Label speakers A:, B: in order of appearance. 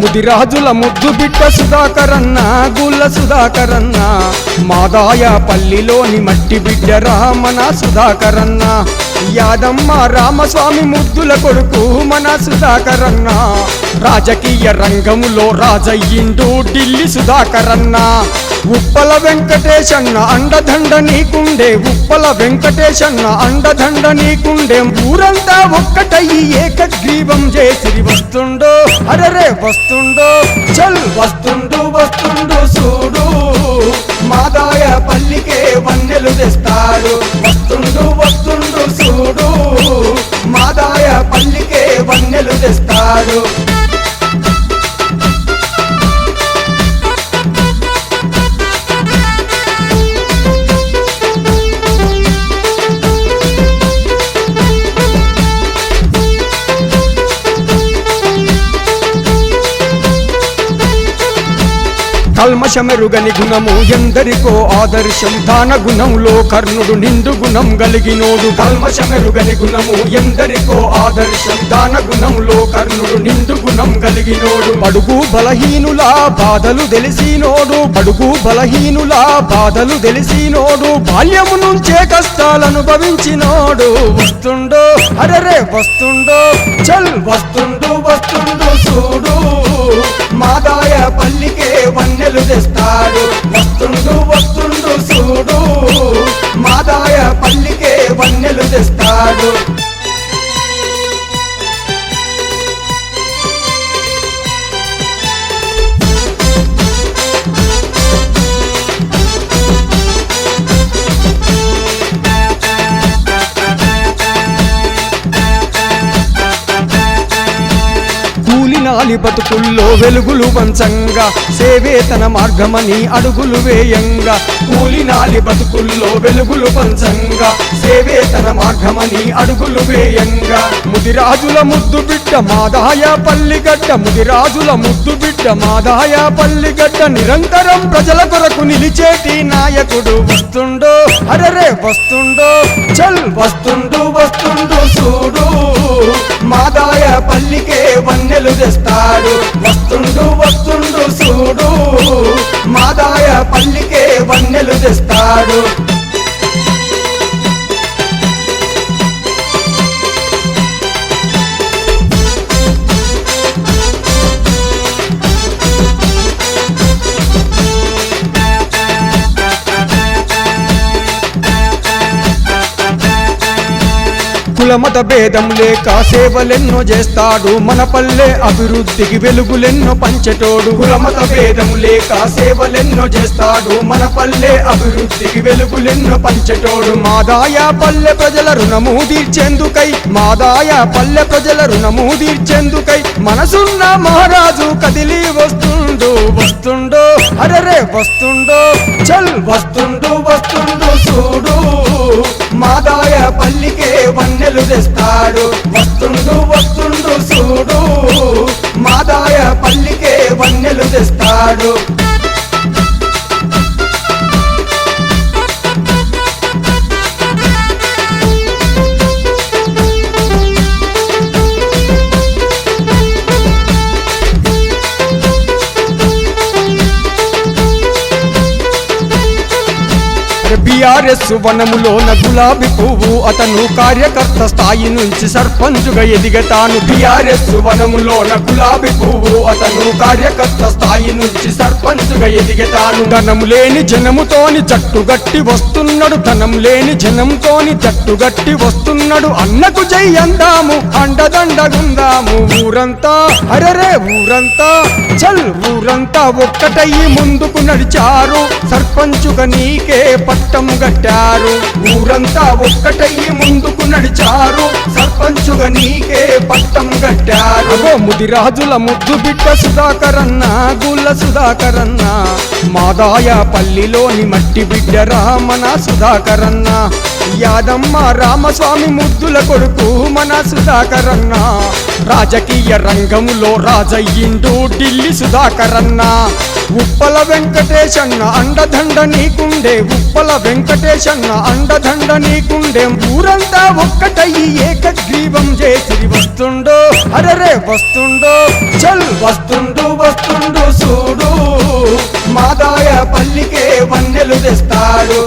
A: ముదిరాజుల ముద్దు బిట్ట సుధాకరన్న గుల్ల సుధాకరన్న మాదాయ పల్లిలోని మట్టి బిడ్డ రామన సుధాకరన్న యాదమ్మ రామస్వామి ముద్దుల కొడుకు మన సుధాకరన్న రాజకీయ రంగములో రాజయ్యిండు ఢిల్లీ సుధాకరన్న. ఉప్పల వెంకటేశన్న అండదండ నీకుండే ఉప్పల వెంకటేశన్న అండదండ నీకుండే ఊరంతా ఒక్కటయ్యి ఏకగ్రీవం చేసి వస్తుండో అరరే వస్తుండో చల్ వస్తుండు వస్తుండు చూడు. మాదాయ పల్లికే వన్ కల్మషమెరుగని గుణము ఎందరికో ఆదర్శం. దాన గుణంలో కర్ణుడు నిండు గుణం కలిగినోడు. కల్మషమెరుగని గుణము ఎందరికో ఆదర్శం. దాన గుణంలో కర్ణుడు నిండు గుణం కలిగినోడు. బడుగు బలహీనుల బాధలు తెలిసినోడు. బడుగు బలహీనుల బాధలు తెలిసినోడు. బాల్యము నుంచే కష్టాలను అనుభవించినోడు వస్తుండో అరరే వస్తుండో చల్ వస్తుండు వస్తుండు చూడు. మాదాయ పల్లికే వన్నెలు కూలినాలి బతుకుల్లో వెలుగులు వంచంగా సేవే తన మార్గమని అడుగులు వేయంగా. కూలినాలి బతుకుల్లో వెలుగులు పంచంగా సేవే తన మార్గమని అడుగులు వేయంగా. ముదిరాజుల ముద్దు బిడ్డ మాదాయ పల్లిగడ్డ ముదిరాజుల ముద్దు బిడ్డ మాదాయ పల్లిగడ్డ నిరంతరం ప్రజల కొరకు నిలిచేటి నాయకుడు వస్తుండో అరరే వస్తుండో చల్ వస్తుండు వస్తుండు చూడు. మాదాయ పల్లికే వన్నెలు తెస్తాడు. వస్తుండు వస్తుండు చూడు. మాదాయ పల్లికే వన్నెలు తెస్తాడు. కులమత భేదం లేక సేవలెన్నో చేస్తాడు. మన పల్లె అభివృద్ధికి వెలుగులెన్నో పంచటోడు. కులమత భేదం లేక సేవలెన్నో చేస్తాడు. మన పల్లె అభివృద్ధికి వెలుగులెన్నో పంచటోడు. మాదాయ పల్లె ప్రజల రుణము తీర్చేందుకై మాదాయ పల్లె ప్రజల రుణము తీర్చేందుకై మనసున్న మహారాజు కదిలి వస్తుండు. వస్తుండో అరరే వస్తుండో చల్ వస్తుండు వస్తుండు చూడు. బిఆర్ఎస్ వనములోన గులాబీ పువ్వు అతను కార్యకర్త స్థాయి నుంచి సర్పంచుగా ఎదిగతాను. బిఆర్ఎస్ వనములోన గులాబీ పువ్వు అతను కార్యకర్త స్థాయి నుంచి సర్పంచుగా ఎదిగతాను. ధనం లేని జనముతోని జట్టుగట్టి వస్తున్నాడు. ధనం లేని జనంతోని జట్టుగట్టి వస్తున్నాడు. అన్నకు జై అందాము అండదండగుందాము. ఊరంతా అరరే ఊరంతా చల్ ఊరంతా ఒక్కటయ్యి ముందుకు నడిచారు. సర్పంచుగా నీకే పట్టం గట్టారు ఊరంతా ఒక్కటయ్యి ముందుకు నడిచారు. సర్పంచుగా నీకే పట్టం గట్టారు ముదిరాజుల ముద్దు బిడ్డ సుధాకరన్న గుల్ల సుధాకరన్న. మాదాయ పల్లిలోని మట్టి బిడ్డ రామన సుధాకరన్న. యాదమ్మ రామస్వామి ముద్దుల కొడుకు మన సుధాకరన్న. రాజకీయ రంగంలో రాజయ్యిండు ఢిల్లీ సుధాకరన్న ఉప్పల వెంకటేశన్న అండదండ నీకుండే ఉప్పల వెంకటేశన్న అండదండ నీకుండే. ఊరంతా ఒక్కటయ్యి ఏకగ్రీవం చేసి వస్తుండో అరరే వస్తుండో చల్ వస్తుండు వస్తుండు చూడు. మాదాయ పల్లికే వన్నెలు తెస్తాడు.